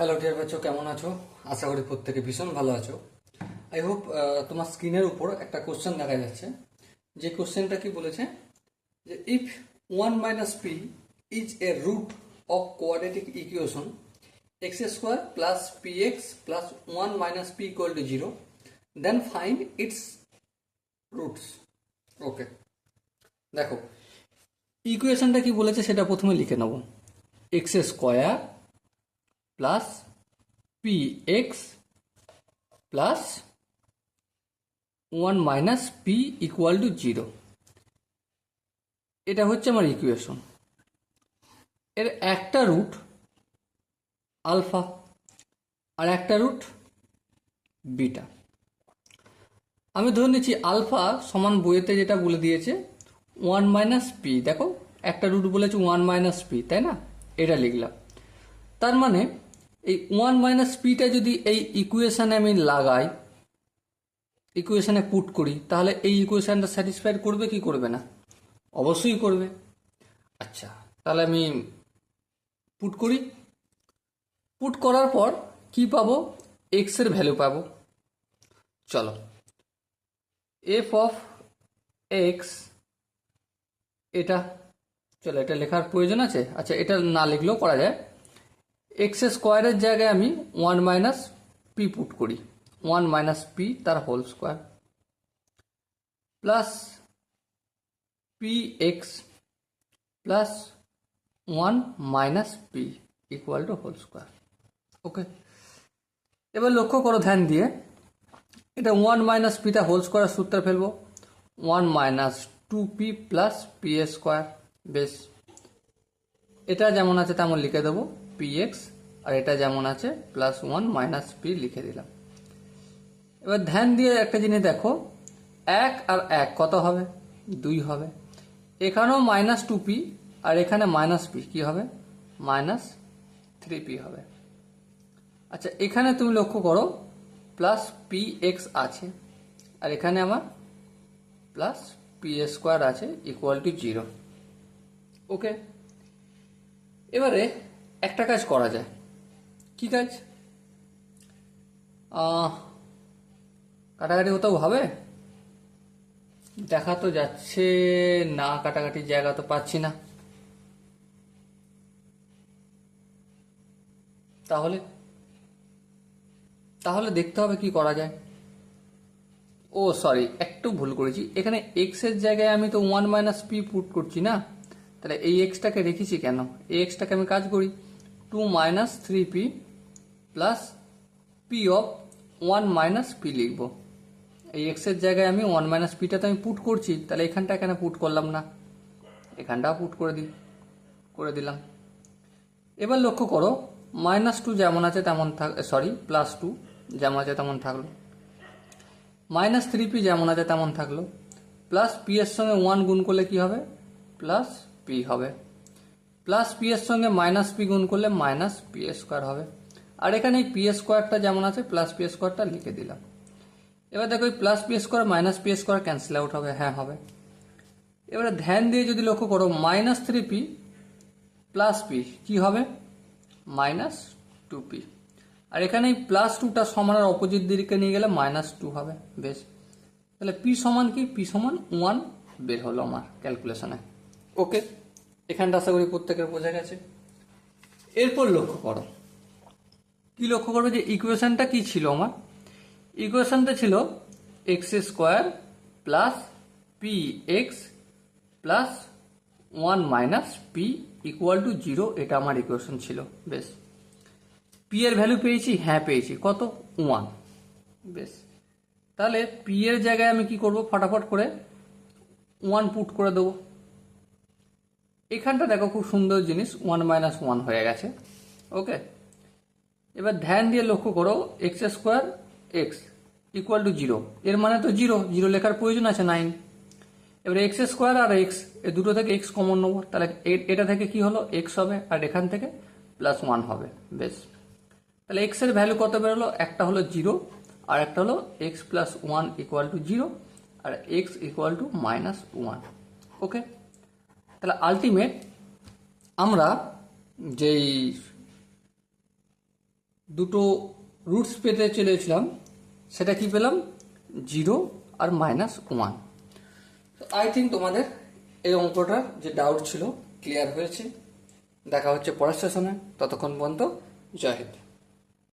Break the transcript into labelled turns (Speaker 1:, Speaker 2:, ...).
Speaker 1: Hello dear বাচ্চো কেমন আছো আশা করি প্রত্যেকে ভীষণ ভালো আছো আই হোপ তোমার স্ক্রিনের উপর একটা কোশ্চেন দেখা যাচ্ছে যে কোশ্চেনটা কি বলেছে যে if one minus p is a root of quadratic equation x square plus p x plus one minus p equal to zero then find its roots okay দেখো ইকুয়েশনটা কি বলেছে সেটা প্রথমে লিখে নেব। X square plus p x plus one minus p equal to zero এটা হচ্ছে আমার ইকুয়েশন এর একটা রুট আলফা আর একটা রুট বিটা আমি ধরে নিচ্ছি আলফা সমান বইয়েতে যেটা বলে দিয়েছে ওয়ান মাইনাস পি দেখো, একটা রুট বলেছে ওয়ান মাইনাস পি তাই না? এটা লিখলাম। তার মানে এই ওয়ান মাইনাস পিটা যদি এই ইকুয়েশানে আমি লাগাই ইকুয়েশানে পুট করি, তাহলে এই ইকুয়েশানটা স্যাটিসফাইড করবে কি করবে না? অবশ্যই করবে। আচ্ছা তাহলে আমি পুট করি। পুট করার পর কি পাবো? এক্সের ভ্যালু পাবো। চলো। এফ অফ এক্স এটা, চলো, এটা লেখার প্রয়োজন আছে? আচ্ছা এটা না লিখলেও করা যায়। এক্স স্কোয়ারের জায়গায় আমি ওয়ান মাইনাস পি পুট করি। ওয়ান মাইনাস পি তার whole square plus p x plus one minus p equal to whole square okay এবার লক্ষ্য করো ধ্যান দিয়ে। এটা ওয়ান মাইনাস পিটা হোল স্কোয়ার সূত্রে ফেলব। One minus two p plus p square বেশ। এটা যেমন আছে তেমন লিখে দেবো। পি এক্স আর এটা যেমন আছে প্লাস ওয়ান মাইনাস পি লিখে দিলাম। এবার ধ্যান দিয়ে একটা জিনিস দেখো, এক আর এক কত হবে? দুই হবে। এখানেও মাইনাস টু পি আর এখানে মাইনাস পি কি হবে? মাইনাস থ্রি পি হবে। আচ্ছা এখানে তুমি লক্ষ্য করো প্লাস পি এক্স আছে, আর এখানে আমার প্লাস পি স্কোয়ার আছে ইকুয়াল টু জিরো ওকে এবারে একটা কাজ করা যায়। কি কাজ? কাটাকাটি কোথাও হবে। দেখা তো যাচ্ছে, না কাটাকাটির জায়গা তো পাচ্ছি না। তাহলে? তাহলে দেখতে হবে কি করা যায়। ও সরি একটু ভুল করেছি। এখানে এক্সের জায়গায় আমি তো ওয়ান মাইনাস পি পুট করছি না। তাহলে এই এক্সটাকে রেখেছি কেন? এই এক্সটাকে আমি কাজ করি। Two minus three p plus p of one minus p লিখব। এই এক্সের জায়গায় আমি ওয়ান মাইনাস পিটা তো আমি পুট করছি, তাহলে এখানটা কেন পুট করলাম না? এখানটাও পুট করে দিই করে দিলাম। এবার লক্ষ্য করো মাইনাস টু যেমন আছে তেমন থাক সরি প্লাস টু যেমন আছে তেমন থাকল। মাইনাস থ্রি পি যেমন আছে তেমন থাকল। প্লাস পি এর সঙ্গে ওয়ান গুণ করলে কি হবে? প্লাস পি হবে। প্লাস পি এর সঙ্গে মাইনাস পি গুণ করলে মাইনাস পি স্কোয়ার হবে। আর এখানে এই পি স্কোয়ারটা যেমন আছে প্লাস পি স্কোয়ারটা লিখে দিলাম। এবার দেখো এই plus p square minus p square cancel out হবে হ্যাঁ হবে। এবারে ধ্যান দিয়ে যদি লক্ষ্য করো minus three p plus p কি হবে? মাইনাস টু পি আর এখানে এই প্লাস টুটা সমানের অপোজিট দিকে নিয়ে গেলে মাইনাস টু হবে, বেশ। তাহলে পি সমান কি? পি সমান ওয়ান বের হলো আমার ক্যালকুলেশনে ওকে এখানটা আশা করি প্রত্যেকের বোঝা গেছে। এরপর লক্ষ্য করো। কি লক্ষ্য করবে যে ইকুয়েশনটা কি ছিল আমার? ইকুয়েশনটা ছিল x square plus p x plus one minus p equal to zero এটা আমার ইকুয়েশন ছিল। বেশ। পি এর ভ্যালু পেয়েছি হ্যাঁ পেয়েছি। কত? ওয়ান বেশ। তাহলে পি এর জায়গায় আমি কি করব? ফটাফট করে ওয়ান পুট করে দেবো। এখানটা দেখো খুব সুন্দর জিনিস ওয়ান মাইনাস ওয়ান হয়ে গেছে। ওকে এবার ধ্যান দিয়ে লক্ষ্য করো x square x equal to zero এর মানে তো জিরো জিরো লেখার প্রয়োজন আছে নাইন এবার এক্স স্কোয়ার আর এক্স এ দুটো থেকে এক্স কমন নেব তাহলে এটা থেকে কি হলো? এক্স হবে, আর এখান থেকে প্লাস ওয়ান হবে। বেশ। তাহলে এক্সের ভ্যালু কত বেরোলো? একটা হলো জিরো আর একটা হলো x plus one equal to zero R x equal to minus one okay তাহলে আলটিমেট আমরা যেই দুটো রুটস পেতে চলেছিলাম, সেটা কি পেলাম? জিরো আর মাইনাস ওয়ান আই থিঙ্ক তোমাদের এই অঙ্কটার যে ডাউট ছিল ক্লিয়ার হয়েছে। দেখা হচ্ছে পরের সেশনে ততক্ষণ পর্যন্ত জয় হিন্দ।